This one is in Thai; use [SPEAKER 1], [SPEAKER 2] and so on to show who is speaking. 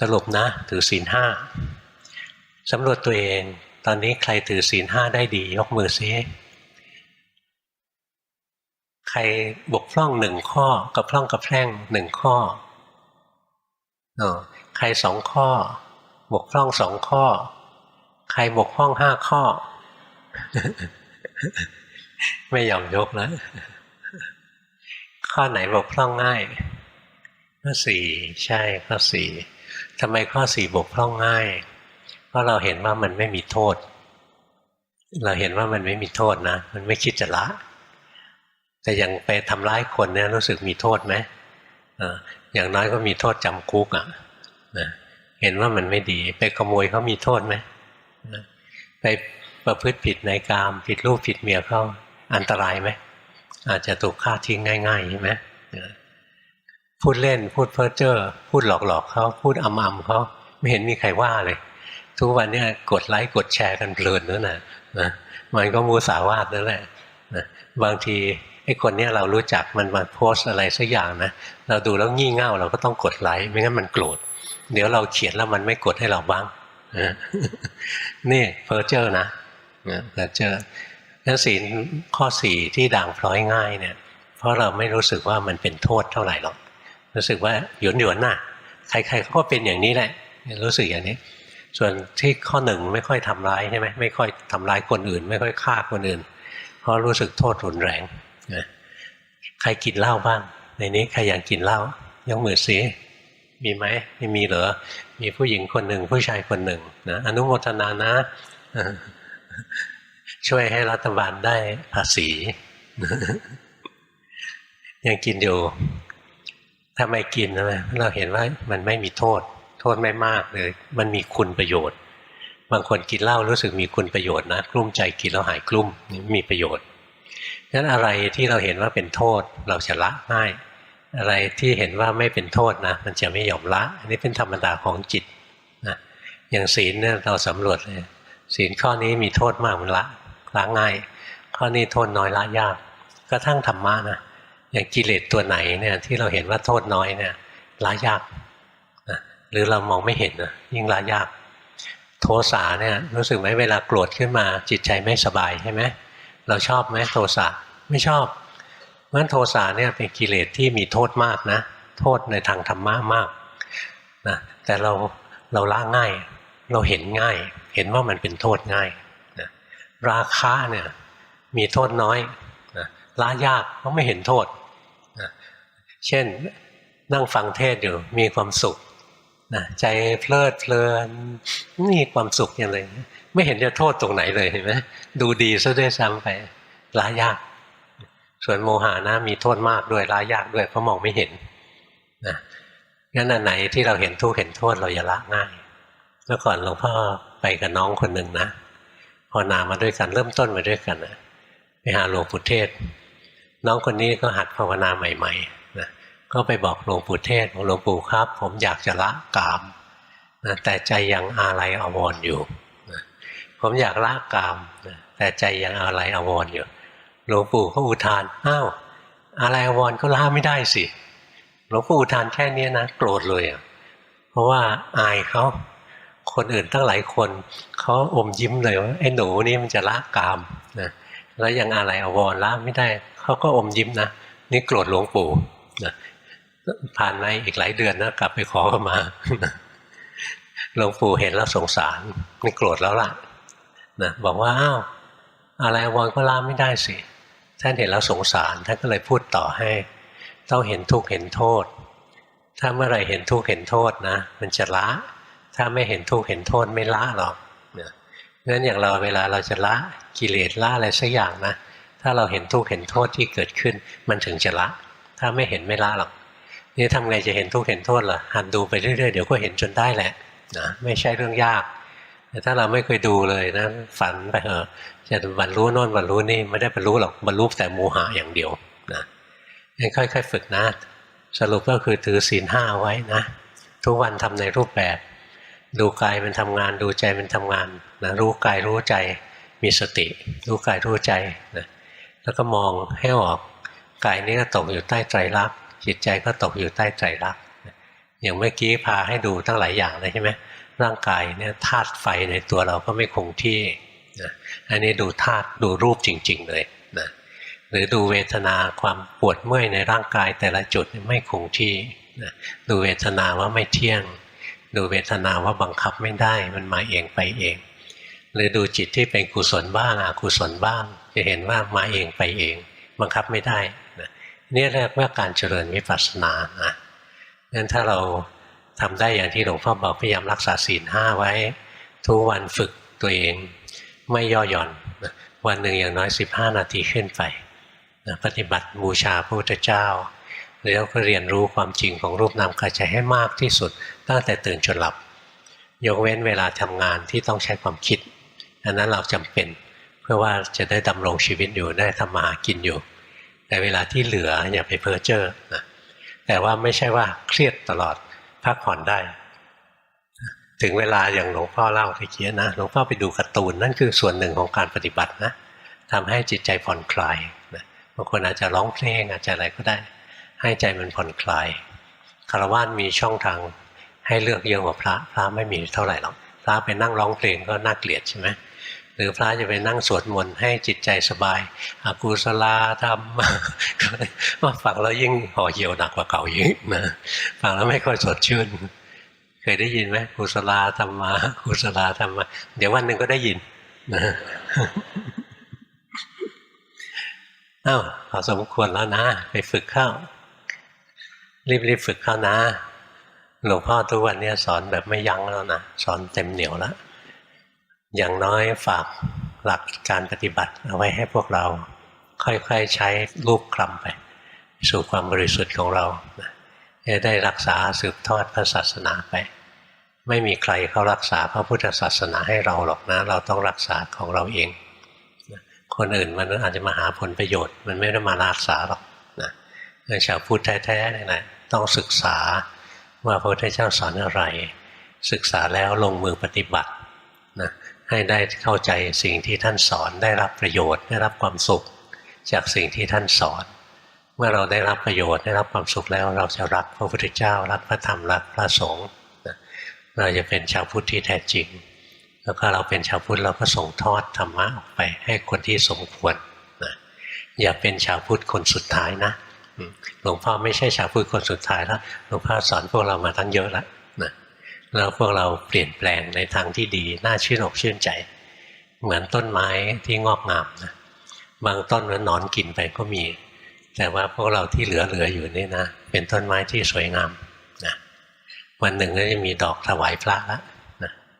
[SPEAKER 1] สรุปนะถือศีลห้าสำรวจตัวเอง ตอนนี้ใครถือศีลห้าได้ดี ยกมือซิใครบกพร่องหนึ่งข้อกระพร่องกระแพร่งหนึ่งข้อเออใครสองข้อ บกพร่องสองข้อ ใครบกพร่องห้าข้อ ไม่ยอมยกแล้วข้อไหนบกพร่องง่ายข้อสี่ใช่ข้อสี่ ทำไมข้อสี่บกพร่องง่าย เพราะเราเห็นว่ามันไม่มีโทษ เราเห็นว่ามันไม่มีโทษนะ มันไม่คิดจะละ แต่อยังไปทำร้ายคนเนี่ยรู้สึกมีโทษไหมอย่างน้อยก็มีโทษจำคุกอะ่ะเห็นว่ามันไม่ดี ไปขโมยเขามีโทษไหมไปประพฤติผิดในกามผิดลูกผิดเมียเขาอันตรายไหมอาจจะถูกฆ่าทิ้งง่ายๆใช่ไหม พูดเล่น พูดเพ้อเจ้อพูดหลอกๆเขาพูดอำๆเขาไม่เห็นมีใครว่าเลย ทุกวันนี้กดไลค์กดแชร์กันเพลินนั่นแหละนะมันก็มูสาวาดนั่นแหละนะบางทีไอ้คนเนี้ยเรารู้จักมันมาโพสอะไรสักอย่างนะเราดูแล้วงี่เง่าเราก็ต้องกดไลค์ไม่งั้นมันโกรธเดี๋ยวเราเขียนแล้วมันไม่กดให้เราบ้างนี่เพอเจอร์นะเพอเจอร์นั้นศีลข้อสี่ที่ด่างพร้อยง่ายเนี่ย เพราะเราไม่รู้สึกว่ามันเป็นโทษเท่าไหร่หรอก รู้สึกว่าหยวนหยวนน่ะ ใครๆเขาก็เป็นอย่างนี้แหละ รู้สึกอย่างนี้ ส่วนที่ข้อหนึ่งไม่ค่อยทำร้ายใช่ไหมไม่ค่อยทำร้ายคนอื่น ไม่ค่อยฆ่าคนอื่น เพราะรู้สึกโทษรุนแรงนะใครกินเหล้าบ้าง ในนี้ใครอยากกินเหล้ายกมือสิมีไหมไม่มีเหรอ มีผู้หญิงคนหนึ่งผู้ชายคนหนึ่งนะอนุโมทนานะ ช่วยให้รัฐบาลได้ภาษียังกินอยู่ ถ้าไม่กินนะเราเห็นว่ามันไม่มีโทษ โทษไม่มากเลย มันมีคุณประโยชน์ บางคนกินเหล้ารู้สึกมีคุณประโยชน์นะกลุ้มใจกินแล้วหายกลุ้มมีประโยชน์นั้นอะไรที่เราเห็นว่าเป็นโทษเราจะละง่าย อะไรที่เห็นว่าไม่เป็นโทษนะ มันจะไม่ยอมละ อันนี้เป็นธรรมดาของจิตนะอย่างศีลเนี่ยเราสำรวจเลยศีลข้อนี้มีโทษมากมันละละง่าย ข้อนี้โทษน้อยละยากกระทั่งธรรมะนะ อย่างกิเลสตัวไหนเนี่ยที่เราเห็นว่าโทษน้อยเนี่ยละยากนะหรือเรามองไม่เห็นนะยิ่งละยาก โทสะเนี่ยรู้สึกไหมเวลาโกรธขึ้นมาจิตใจไม่สบายใช่ไหมเราชอบไหมโทสะไม่ชอบเพราะฉะนั้นโทสะเนี่ยเป็นกิเลสที่มีโทษมากนะ โทษในทางธรรมะมากนะแต่เราเราละง่าย เราเห็นง่าย เห็นว่ามันเป็นโทษง่ายนะราคะเนี่ยมีโทษน้อยนะละยากเพราะไม่เห็นโทษ เช่นนั่งฟังเทศอยู่มีความสุขนะใจเพลิดเพลินมีความสุขอย่างไรไม่เห็นจะโทษตรงไหนเลยเห็นไหมดูดีซะด้วยซ้ำไปละยาก ส่วนโมหานะมีโทษมากด้วยละยากด้วยเพราะมองไม่เห็นนะงั้นอันไหนที่เราเห็นทุกเห็นโทษเราอย่าละง่ายเมื่อก่อนหลวงพ่อไปกับน้องคนหนึ่งนะพอนามาด้วยกันเริ่มต้นมาด้วยกันนะไปหาหลวงปู่เทศ น้องคนนี้ก็หัดภาวนาใหม่ ๆ ก็ไปบอกหลวงปู่เทศหลวงปู่ครับ ผมอยากจะละกามนะแต่ใจยังอาลัยอาวรณ์อยู่นะผมอยากละกามนะแต่ใจยังอาลัยอาวรณ์อยู่หลวงปู่ก็อุทานอ้าวอาลัยอาวรณ์ก็ละไม่ได้สิหลวงปู่อุทานแค่นี้นะโกรธเลยอะเพราะว่าอายเขาคนอื่นตั้งหลายคนเขาอมยิ้มเลยว่าไอ้หนูนี่มันจะละกามนะแล้วยังอาลัยอาวรณ์ละไม่ได้เขาก็อมยิ้มนะนี่โกรธหลวงปู่นะ ผ่านไปอีกหลายเดือนนะกลับไปขอเข้ามาหลวงปู่เห็นแล้วสงสารไม่โกรธแล้วล่ะนะบอกว่าอ้าวอะไรวอนก็ละไม่ได้สิท่านเห็นแล้วสงสารท่านก็เลยพูดต่อให้ ต้องเห็นทุกข์เห็นโทษ ถ้าเมื่อไรเห็นทุกข์เห็นโทษนะ มันจะละ ถ้าไม่เห็นทุกข์เห็นโทษไม่ละหรอกนะงั้นอย่างเราเวลาเราจะละกิเลสละอะไรสักอย่างนะถ้าเราเห็นทุกข์เห็นโทษที่เกิดขึ้น มันถึงจะละ ถ้าไม่เห็นไม่ละหรอก นี่ทำไงจะเห็นทุกข์เห็นโทษล่ะหัดดูไปเรื่อยๆเดี๋ยวก็เห็นจนได้แหละนะไม่ใช่เรื่องยาก แต่ถ้าเราไม่เคยดูเลยนะฝันไปเถอะจะบรรลุโน่นบรรลุนี่ไม่ได้บรรลุหรอกบรรลุแต่โมหะอย่างเดียวนะงั้นค่อยๆฝึกนะ สรุปก็คือถือศีลห้าไว้นะ ทุกวันทำในรูปแบบ ดูกายมันทำงานดูใจมันทำงานนะรู้กายรู้ใจมีสติ รู้กายรู้ใจนะแล้วก็มองให้ออกกายนี้ก็ตกอยู่ใต้ไตรลักษณ จิตใจก็ตกอยู่ใต้ไตรลักอย่างเมื่อกี้พาให้ดูตั้งหลายอย่างเลยใช่ไหมร่างกายเนี่ยธาตุไฟในตัวเราก็ไม่คงที่นะอันนี้ดูธาตุดูรูปจริง ๆ เลยนะหรือดูเวทนาความปวดเมื่อยในร่างกายแต่ละจุดไม่คงที่นะดูเวทนาว่าไม่เที่ยง ดูเวทนาว่าบังคับไม่ได้มันมาเองไปเอง หรือดูจิตที่เป็นกุศลบ้างอกุศลบ้าง จะเห็นว่ามาเองไปเอง บังคับไม่ได้นะ นี่เรียกว่าการเจริญวิปัสสนานะงั้นถ้าเราทำได้อย่างที่หลวงพ่อบอกพยายามรักษาศีลห้าไว้ ทุกวันฝึกตัวเองไม่ย่อหย่อน วันหนึ่งอย่างน้อย 15 นาทีขึ้นไปนะปฏิบัติบูชาพระพุทธเจ้า แล้วก็เรียนรู้ความจริงของรูปนามกายใจให้มากที่สุด ตั้งแต่ตื่นจนหลับ ยกเว้นเวลาทำงานที่ต้องใช้ความคิด อันนั้นเราจำเป็นเพื่อว่าจะได้ดำรงชีวิตอยู่ได้ทำมาหากินอยู่ แต่เวลาที่เหลืออย่าไปเพ้อเจ้อนะแต่ว่าไม่ใช่ว่าเครียดตลอดพักผ่อนได้ ถึงเวลาอย่างหลวงพ่อเล่าตะเกียนะหลวงพ่อไปดูการ์ตูนนั่นคือส่วนหนึ่งของการปฏิบัตินะทำให้จิตใจผ่อนคลายนะบางคนอาจจะร้องเพลงอาจจะอะไรก็ได้ ให้ใจมันผ่อนคลายคารวะมีช่องทางให้เลือกเยอะกว่าพระ พระไม่มีเท่าไหร่หรอกพระไปนั่งร้องเพลงก็น่าเกลียดใช่ไหม หรือพระจะไปนั่งสวดมนต์ให้จิตใจสบายอากุศลาธรรมว่าฟังแล้วยิ่งห่อเหี่ยวหนักกว่าเก่ายิ่งนะฟังแล้วไม่ค่อยสดชื่น เคยได้ยินไหมกุศลาธรรมากุศลาธรรมา เดี๋ยววันหนึ่งก็ได้ยินนะอ้าวพอสมควรแล้วนะ ไปฝึกเข้า รีบๆฝึกเข้านะหลวงพ่อทุกวันนี้สอนแบบไม่ยั้งแล้วนะ สอนเต็มเหนียวแล้ว อย่างน้อยฝากหลักการปฏิบัติเอาไว้ให้พวกเรา ค่อยๆใช้รูปคลำไป สู่ความบริสุทธิ์ของเราจะได้รักษาสืบทอดพระศาสนาไป ไม่มีใครเขารักษาพระพุทธศาสนาให้เราหรอกนะ เราต้องรักษาของเราเอง คนอื่นมันอาจจะมาหาผลประโยชน์ มันไม่ได้มารักษาหรอกนะชาวพุทธแท้ๆนี่แหละต้องศึกษาว่าพระพุทธเจ้าสอนอะไร ศึกษาแล้วลงมือปฏิบัติ ให้ได้เข้าใจสิ่งที่ท่านสอนได้รับประโยชน์ได้รับความสุข จากสิ่งที่ท่านสอน เมื่อเราได้รับประโยชน์ได้รับความสุขแล้วเราจะรักพระพุทธเจ้า รักพระธรรมรักพระสงฆ์เราจะเป็นชาวพุทธที่แท้จริง แล้วก็เราเป็นชาวพุทธเราก็ส่งทอดธรรมะออกไป ให้คนที่สมควรนะอย่าเป็นชาวพุทธคนสุดท้ายนะหลวงพ่อไม่ใช่ชาวพุทธคนสุดท้ายแล้วหลวงพ่อสอนพวกเรามาตั้งเยอะแล้ว แล้วพวกเราเปลี่ยนแปลงในทางที่ดี น่าชื่นอกชื่นใจ เหมือนต้นไม้ที่งอกงามนะบางต้นมันนอนกินไปก็มี แต่ว่าพวกเราที่เหลือๆอยู่นี่นะ เป็นต้นไม้ที่สวยงามนะวันหนึ่งก็จะมีดอกถวายพระแล้ว